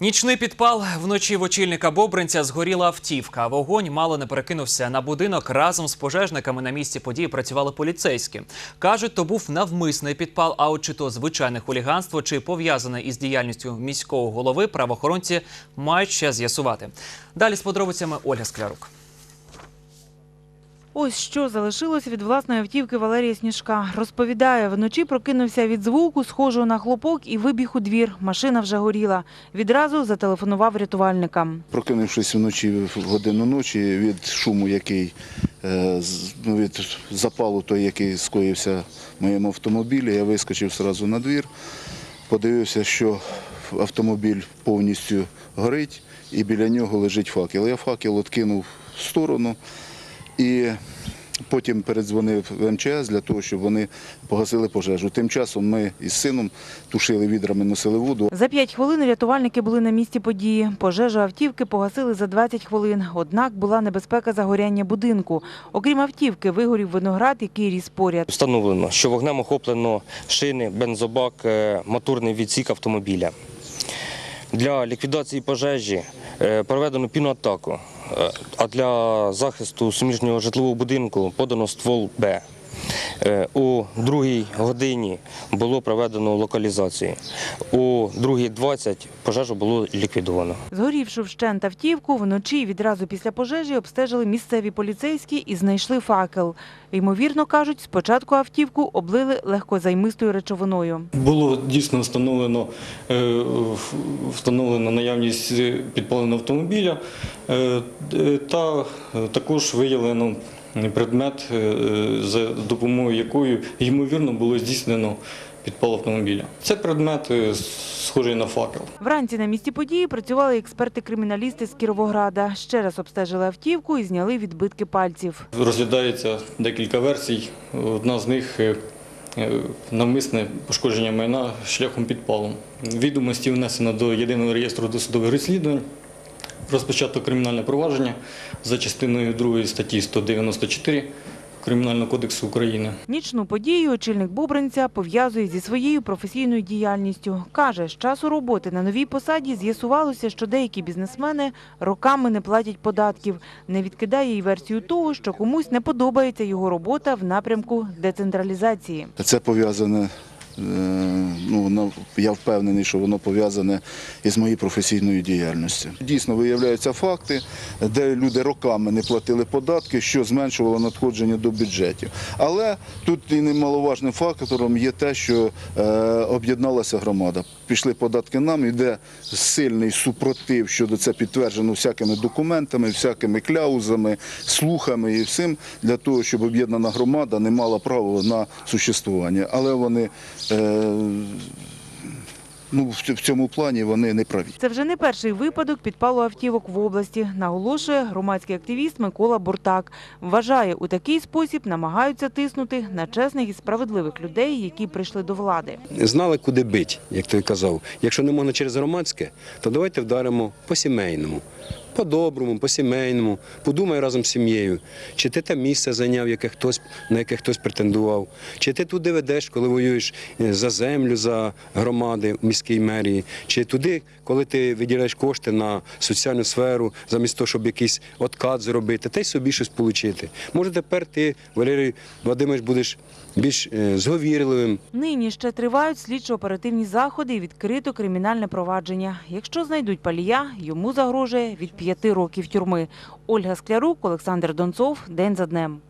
Нічний підпал вночі в очільника Бобринця згоріла автівка. Вогонь мало не перекинувся на будинок. Разом з пожежниками на місці події працювали поліцейські. кажуть, то був навмисний підпал. А от чи то звичайне хуліганство, чи пов'язане із діяльністю міського голови, правоохоронці мають ще з'ясувати. Далі з подробицями Ольга Склярук. Ось що залишилось від власної автівки Валерія Сніжка. Розповідає, вночі прокинувся від звуку, схожого на хлопок, і вибіг у двір. Машина вже горіла. Відразу зателефонував рятувальникам. Прокинувшись вночі в годину ночі від шуму, який е, ну, від запалу, той, який скоївся в моєму автомобілі, я вискочив одразу на двір, подивився, що автомобіль повністю горить і біля нього лежить факел. Я факел відкинув в сторону і потім передзвонив в МЧС для того, щоб вони погасили пожежу. Тим часом ми із сином тушили відрами, носили воду. За п'ять хвилин рятувальники були на місці події. Пожежу автівки погасили за 20 хвилин. Однак була небезпека загоряння будинку. Окрім автівки, вигорів виноград, який ріс поряд. Встановлено, що вогнем охоплено шини, бензобак, е, моторний відсік автомобіля. Для ліквідації пожежі е, проведено піноатаку, а для захисту суміжнього житлового будинку подано ствол Б. Е, У другій годині було проведено локалізацію. У другій 20 пожежу було ліквідовано. Згорівши вщент автівку, вночі відразу після пожежі обстежили місцеві поліцейські і знайшли факел. Ймовірно, кажуть, спочатку автівку облили легкозаймистою речовиною. Було дійсно встановлено, е, встановлено наявність підпаленого автомобіля е, е, та е, також виявлено предмет, е, за допомогою якої ймовірно було здійснено підпал автомобіля. Це предмет е, схожий на факел. Вранці на місці події працювали експерти-криміналісти з Кіровограда. Ще раз обстежили автівку і зняли відбитки пальців. Розглядається декілька версій. Одна з них е, е, навмисне пошкодження майна шляхом підпалу. Відомості внесено до єдиного реєстру досудових розслідувань. Розпочато кримінальне провадження за частиною 2 статті 194 Кримінального кодексу України. Нічну подію очільник Бобринця пов'язує зі своєю професійною діяльністю. Каже, з часу роботи на новій посаді з'ясувалося, що деякі бізнесмени роками не платять податків. Не відкидає й версію того, що комусь не подобається його робота в напрямку децентралізації. Це пов'язане. Е, Ну, я впевнений, що воно пов'язане із моєю професійною діяльністю. Дійсно виявляються факти, де люди роками не платили податки, що зменшувало надходження до бюджетів. Але тут і немаловажним фактором є те, що е, об'єдналася громада. Пішли податки нам, йде сильний супротив щодо це підтверджено всякими документами, всякими кляузами, слухами і всім для того, щоб об'єднана громада не мала права на существування. Але вони ну, в цьому плані вони не праві. Це вже не перший випадок підпалу автівок в області, наголошує громадський активіст Микола Буртак. Вважає, у такий спосіб намагаються тиснути на чесних і справедливих людей, які прийшли до влади. знали, куди бить, як той казав. Якщо не можна через громадське, то давайте вдаримо по сімейному. По-доброму, по-сімейному, подумай разом з сім'єю, чи ти те місце зайняв, яке хтось, на яке хтось претендував, чи ти туди ведеш, коли воюєш е, за землю, за громади в міській мерії, чи туди, коли ти виділяєш кошти на соціальну сферу, замість того, щоб якийсь откат зробити, та й собі щось отримати. Може, тепер ти, Валерій Вадимович, будеш більш е, зговірливим, Нині ще тривають слідчо-оперативні заходи і відкрито кримінальне провадження. Якщо знайдуть палія, йому загрожує від п'яти років тюрми. Ольга Склярук, Олександр Донцов. День за днем.